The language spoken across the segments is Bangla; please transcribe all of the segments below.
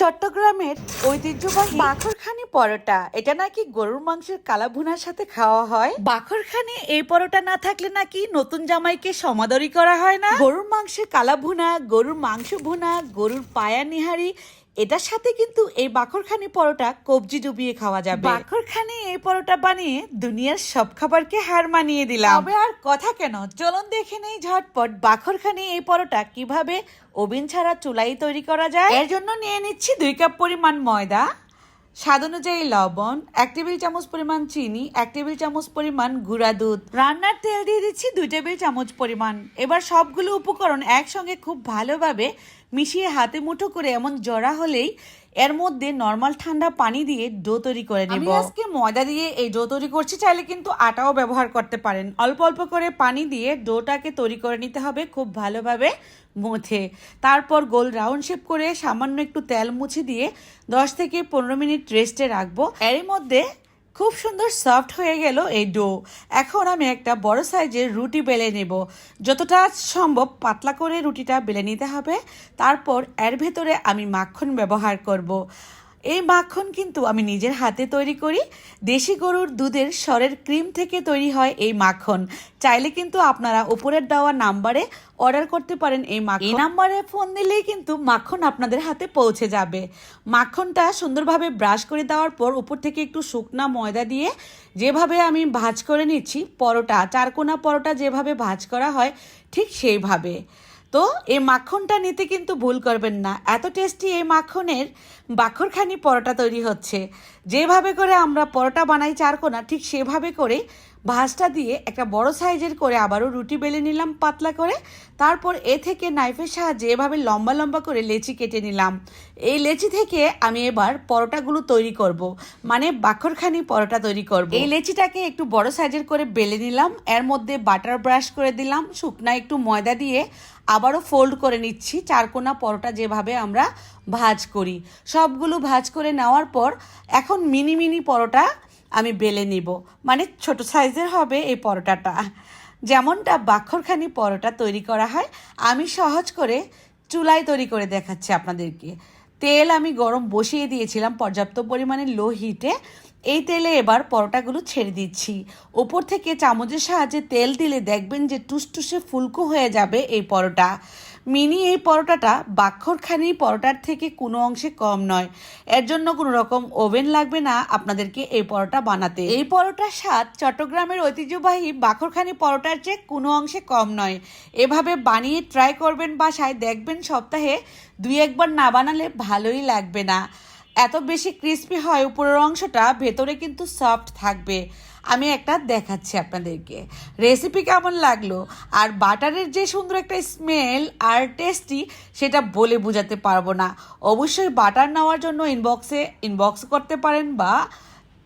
চট্টগ্রামের ঐতিহ্যবাহী বাখরখানি পরোটা এটা নাকি গরুর মাংসের কালা ভুনার সাথে খাওয়া হয়? বাখরখানি এই পরোটা না থাকলে নাকি নতুন জামাইকে সমাদরি করা হয় না? গরুর মাংসের কালা ভুনা গরুর মাংস ভুনা গরুর পায়া নিহারি এটার সাথে কিন্তু এই বাখরখানি পরোটা কবজি ডুবিয়ে খাওয়া যাবে। বাখরখানি এই পরোটা বানিয়ে দুনিয়ার সব খাবারকে হার মানিয়ে দিলাম। তবে আর কথা কেন? চলুন দেখে নেই ঝটপট বাখরখানি এই পরোটা কীভাবে ওভেন ছাড়া চুলাই তৈরি করা যায়। এর জন্য নিয়ে নিচ্ছি দুই কাপ পরিমাণ ময়দা। স্বাদ অনুযায়ী লবণ, এক টেবিল চামচ পরিমাণ চিনি, এক টেবিল চামচ পরিমাণ গুঁড়া দুধ। রান্নার তেল দিয়ে দিচ্ছি দুই টেবিল চামচ পরিমাণ। এবার সবগুলো উপকরণ একসঙ্গে খুব ভালোভাবে মিশিয়ে হাতে মুঠো করে এমন জড়া হলেই এর মধ্যে নর্মাল ঠান্ডা পানি দিয়ে ডো তৈরি করে নেব। আজকে ময়দা দিয়ে এই ডো তৈরি করছি চাইলে কিন্তু আটাও ব্যবহার করতে পারেন। অল্প অল্প করে পানি দিয়ে ডোটাকে তৈরি করে নিতে হবে খুব ভালোভাবে মুছে তারপর গোল রাউন্ড শেপ করে সামান্য একটু তেল মুছে দিয়ে দশ থেকে পনেরো মিনিট রেস্টে রাখব। এরই মধ্যে খুব সুন্দর সফট হয়ে গেল এই ডো। এখন আমি একটা বড় সাইজের রুটি বেলে নেব। যতটা সম্ভব পাতলা করে রুটিটা বেলে নিতে হবে। তারপর এর ভেতরে আমি মাখন ব্যবহার করব। এই মাখন কিন্তু আমি নিজের হাতে তৈরি করি। দেশি গরুর দুধের স্বরের ক্রিম থেকে তৈরি হয় এই মাখন। চাইলে কিন্তু আপনারা উপরের দেওয়া নাম্বারে অর্ডার করতে পারেন এই মাখন। এই নাম্বারে ফোন দিলেই কিন্তু মাখন আপনাদের হাতে পৌঁছে যাবে। মাখনটা সুন্দরভাবে ব্রাশ করে দেওয়ার পর উপর থেকে একটু শুকনা ময়দা দিয়ে যেভাবে আমি ভাজ করে নিচ্ছি, পরোটা, চারকোনা পরোটা যেভাবে ভাজ করা হয়, ঠিক সেইভাবে। তো এই মাখনটা নিতে কিন্তু ভুল করবেন না। এত টেস্টি এই মাখনের বাখরখানি পরোটা তৈরি হচ্ছে। যেভাবে করে আমরা পরোটা বানাই চারকোনা ঠিক সেভাবে করে ভাঁজটা দিয়ে একটা বড় সাইজের করে আবারও রুটি বেলে নিলাম পাতলা করে। তারপর এ থেকে নাইফের সাহায্যে এভাবে লম্বা লম্বা করে লেচি কেটে নিলাম। এই লেচি থেকে আমি এবার পরোটাগুলো তৈরি করব। মানে বাখরখানি পরোটা তৈরি করব। এই লেচিটাকে একটু বড় সাইজের করে বেলে নিলাম। এর মধ্যে বাটার ব্রাশ করে দিলাম। শুকনা একটু ময়দা দিয়ে আবারও ফোল্ড করে নিচ্ছি। চারকোনা পরোটা যেভাবে আমরা ভাজ করি। সবগুলো ভাজ করে নেওয়ার পর এখন মিনি মিনি পরোটা আমি বেলে নিব। মানে ছোট সাইজের হবে এই পরোটাটা। যেমনটা বাক্ষরখানি পরোটা তৈরি করা হয়, আমি সহজ করে চুলায় তৈরি করে দেখাচ্ছি আপনাদেরকে। তেল আমি গরম বসিয়ে দিয়েছিলাম পর্যাপ্ত পরিমাণে লো হিটে। এই তেলে এবার পরোটাগুলো ছেড়ে দিচ্ছি। ওপর থেকে চামচের সাহায্যে তেল দিলে দেখবেন যে টুসটুসে ফুলকো হয়ে যাবে এই পরোটা। মিনি এই পরোটাটা বাক্ষরখানি পরোটার থেকে কোনো অংশে কম নয়। এর জন্য কোনো রকম ওভেন লাগবে না আপনাদেরকে এই পরোটা বানাতে। এই পরোটার স্বাদ চট্টগ্রামের ঐতিহ্যবাহী বাখরখানি পরোটার চেয়ে কোনো অংশে কম নয়। এভাবে বানিয়ে ট্রাই করবেন বাসায়, দেখবেন সপ্তাহে দুই একবার না বানালে ভালোই লাগবে না। এত বেশি ক্রিস্পি হয় উপরের অংশটা, ভেতরে কিন্তু সফট থাকবে। আমি একটা দেখাচ্ছি আপনাদেরকে। রেসিপি কেমন লাগল? আর বাটারের যে সুন্দর একটা স্মেল আর টেস্টি সেটা বলে বোঝাতে পারব না। অবশ্যই বাটার নেওয়ার জন্য ইনবক্সে ইনবক্স করতে পারেন বা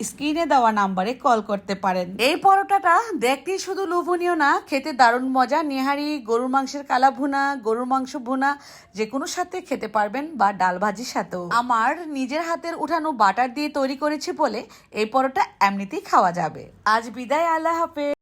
স্ক্রিনে দেওয়া নাম্বারে কল করতে পারেন। এই পরোটাটা দেখতেই শুধু লোভনীয় না, খেতে দারুণ মজা। নেহারি, গরুর মাংসের কালা ভুনা, গরুর মাংস ভুনা, যে কোনো সাথে খেতে পারবেন বা ডাল ভাজির সাথেও। আমার নিজের হাতের উঠানো বাটার দিয়ে তৈরি করেছি বলে এই পরোটা এমনিতেই খাওয়া যাবে। আজ বিদায়, আল্লাহ হাফেজ।